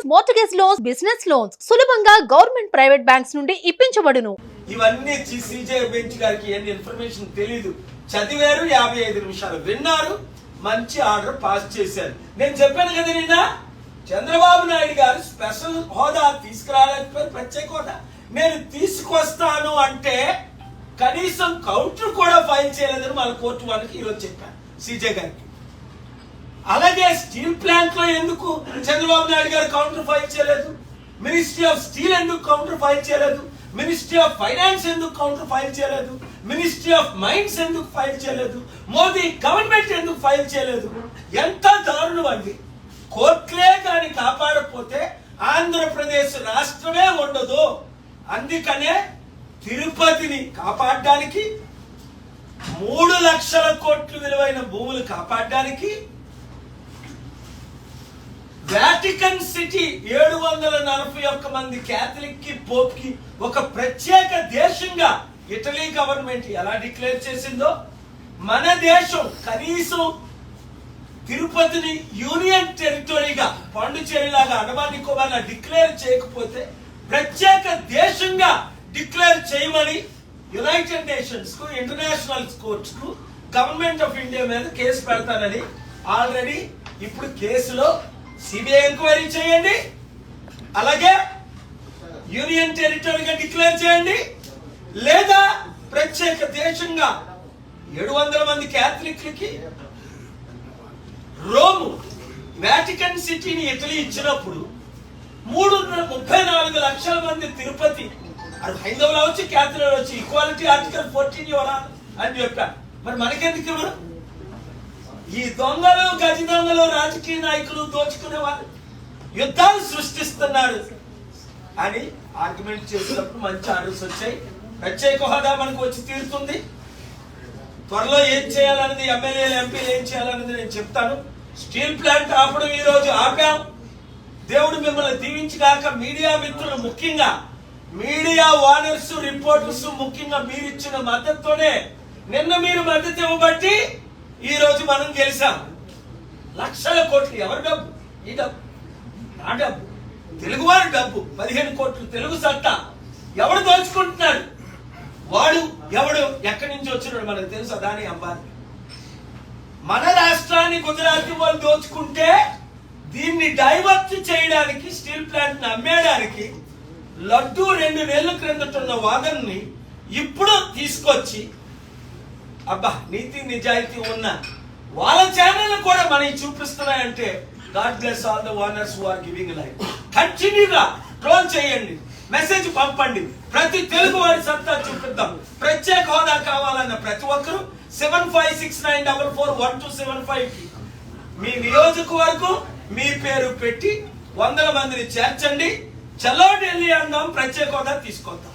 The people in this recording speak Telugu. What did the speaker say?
Loans mortgage loans business loans సులభంగా గవర్నమెంట్ ప్రైవేట్ బ్యాంక్స్ నుండి ఇప్పించబడును. ఇవన్నీ సిజే బెంచ్ గారికి ఎన్ని ఇన్ఫర్మేషన్ తెలీదు. చదివారు యాభై ఐదు నిమిషాలు విన్నారు మంచి ఆర్డర్ పాస్ చేశారు. నేను చెప్పాను కదా నిన్న చంద్రబాబు నాయుడు గారు స్పెషల్ హోదా తీసుకురాలేకపోయారు ప్రత్యేక హోదా. నేను తీసుకొస్తాను అంటే కనీసం కౌంటర్ కూడా ఫైల్ చేయలేదని మన కోర్టు వాళ్ళకి ఈరోజు చెప్పాను. సిజే గారికి. అలాగే స్టీల్ ప్లాంట్లో ఎందుకు చంద్రబాబు నాయుడు గారు కౌంటర్ ఫైల్ చేయలేదు? మినిస్ట్రీ ఆఫ్ స్టీల్ ఎందుకు కౌంటర్ ఫైల్ చేయలేదు? మినిస్ట్రీ ఆఫ్ ఫైనాన్స్ ఎందుకు కౌంటర్ ఫైల్ చేయలేదు? మినిస్ట్రీ ఆఫ్ మైన్స్ ఎందుకు ఫైల్ చేయలేదు? మోదీ గవర్నమెంట్ ఎందుకు ఫైల్ చేయలేదు? ఎంత దారుణం అండి. కోర్టులే కానీ కాపాడకపోతే ఆంధ్రప్రదేశ్ రాష్ట్రమే ఉండదు. అందుకనే తిరుపతిని కాపాడడానికి మూడు లక్షల కోట్లు విలువైన భూములు కాపాడడానికి వాటికన్ సిటీ ఏడు వందల నలభై ఒక్క మంది క్యాథలిక్కి పోప్కి ఒక ప్రత్యేక దేశంగా ఇటలీ గవర్నమెంట్ ఎలా డిక్లేర్ చేసిందో మన దేశం కనీసం తిరుపతిని యూనియన్ టెరిటరీగా పాండుచేరిలాగా అండమాన్ నికోబార్ డిక్లేర్ చేయకపోతే ప్రత్యేక దేశంగా డిక్లేర్ చేయమని యునైటెడ్ నేషన్స్కు ఇంటర్నేషనల్ కోర్ట్స్కు గవర్నమెంట్ ఆఫ్ ఇండియా మీద కేసు పెడతానని ఆల్రెడీ ఇప్పుడు కేసులో సిబిఐ ఎంక్వైరీ చేయండి. అలాగే యూనియన్ టెరిటరీగా డిక్లేర్ చేయండి. లేదా ప్రత్యేక దేశంగా ఏడు వందల మంది క్యాథలిక్లకి రోము వాటికన్ సిటీని ఇటలీ ఇచ్చినప్పుడు మూడు ముప్పై నాలుగు లక్షల మంది తిరుపతి అది హైందవులు వచ్చి క్యాథలిక్ వచ్చి ఈక్వాలిటీ ఆర్టికల్ ఫోర్టీన్ ఇవ్వరా అని చెప్పాను మరి మనకెందుకు ఇవ్వరు? ఈ దొంగలు గజ దొంగలు రాజకీయ నాయకులు దోచుకునేవారు. యుద్ధాలు సృష్టిస్తున్నారు అని ఆర్గ్యుమెంట్ చేసినప్పుడు మంచి ఆర్డర్స్ వచ్చాయి. ప్రత్యేక హోదా మనకు వచ్చి తీరుతుంది. త్వరలో ఏం చేయాలన్నది ఎమ్మెల్యేలు ఎంపీలు ఏం చేయాలన్నది నేను చెప్తాను. స్టీల్ ప్లాంట్ ఆపడం ఈ రోజు ఆపాం. దేవుడు మిమ్మల్ని దీవించగాక మీడియా మిత్రులు ముఖ్యంగా మీడియా ఓనర్స్ రిపోర్టర్స్ ముఖ్యంగా మీరు ఇచ్చిన మద్దతుతోనే నిన్న మీరు మద్దతు ఇవ్వబట్టి ఈ రోజు మనం గెలిచాం. లక్షల కోట్లు ఎవరి డబ్బు? ఈ డబ్బు. నా డబ్బు. తెలుగువారి డబ్బు. పదిహేను కోట్లు తెలుగు సత్తా. ఎవడు దోచుకుంటున్నాడు? వాడు ఎవడు? ఎక్కడి నుంచి వచ్చినాడు మనకు తెలుసు? అదాని అంబానీ. మన రాష్ట్రాన్ని గుజరాత్ వాళ్ళు దోచుకుంటే దీన్ని డైవర్ట్ చేయడానికి స్టీల్ ప్లాంట్ అమ్మేయడానికి లడ్డు రెండు నెలల క్రిందట ఉన్న వాదనని ఇప్పుడు తీసుకొచ్చి అబ్బా నీతి నిజాయితీ ఉన్న వాళ్ళ ఛానల్ కూడా మనకి చూపిస్తున్నాయంటే God bless all the owners who are giving life కంటిన్యూగా ట్రోల్ చేయండి మెసేజ్ పంపండి. ప్రతి తెలుగు వారి సత్తా చూపిద్దాం. ప్రత్యేక హోదా కావాలన్న ప్రతి ఒక్కరు seven five six nine double four one two seven ఫైవ్కి మీ నియోజకవర్గం మీ పేరు పెట్టి వందల మందిని చేర్చండి. చలో ఢిల్లీ అందాం ప్రత్యేక హోదా తీసుకొద్దాం.